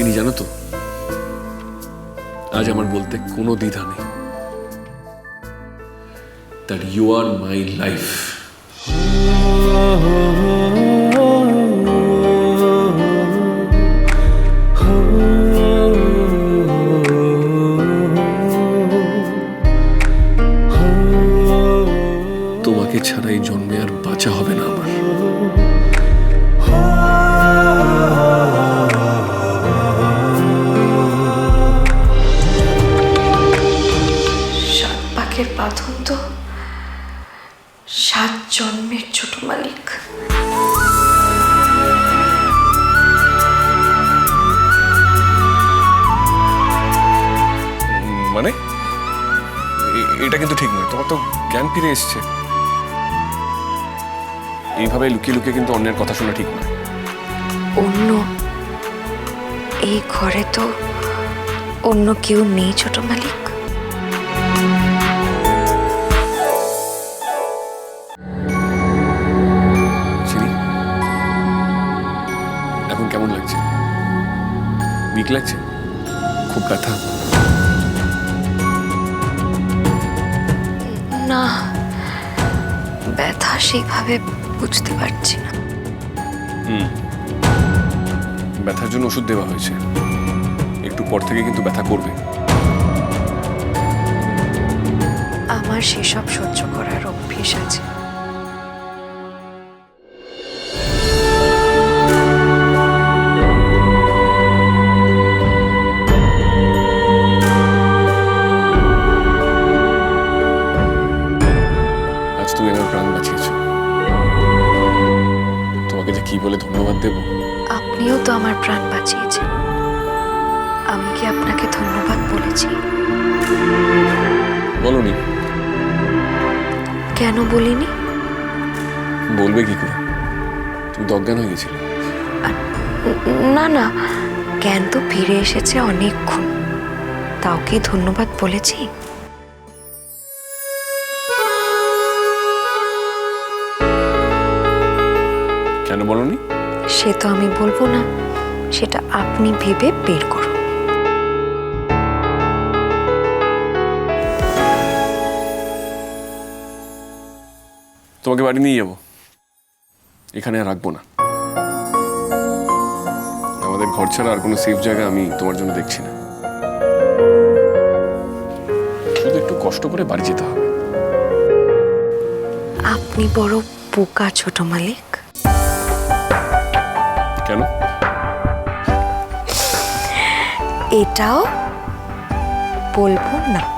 চিনি জানো তো, আজ আমার বলতে কোনো দ্বিধা নেই। That you are my life তোমাকে ছাড়া এই জন্মে আর বাঁচা হবে না আমার। পাখের বাঁধন তো। সাত জন্মের ছোট মালিক। মানে? এটা কিন্তু ঠিক নয়। তোমার তো জ্ঞান ফিরে এসছে। এইভাবে লুকিয়ে লুকিয়ে কিন্তু অন্যের কথা শোনা ঠিক নয়। অন্য এই ঘরে তো অন্য কেউ নেই ছোট মালিক। উইক লাগছে? খুব ব্যথা। না ব্যথা সেইভাবে বুঝতে পারছি না। ব্যথার জন্য ওষুধ দেওয়া হয়েছে। একটু পর থেকে কিন্তু ব্যথা করবে। আমার সেসব সহ্য করার অভ্যেস আছে। কি বলে ধন্যবাদ দেব? আপনিও তো আমার প্রাণ বাঁচিয়েছেন। আমি কি আপনাকে ধন্যবাদ বলেছি? বলনি। কেন বলিনি? বলবে কি করে? তুমি অজ্ঞান হয়ে গেছিলে। না না জ্ঞান তো ফিরে এসেছে অনেকক্ষণ। তাও কি ধন্যবাদ বলেছি? কেন বলনি? সে তো আমি বলব না। সেটা আপনি ভেবে বের করুন। তোমাকে বাড়ি নিয়ে যাব। এখানে আর রাখব না। আমাদের ঘর ছাড়া আর কোনো সেফ জায়গা আমি তোমার জন্য দেখছি না। শুধু একটু কষ্ট করে বাড়ি যেতে হবে। আপনি বড় বোকা ছোট মালিক। কেন? এটাও বলব না।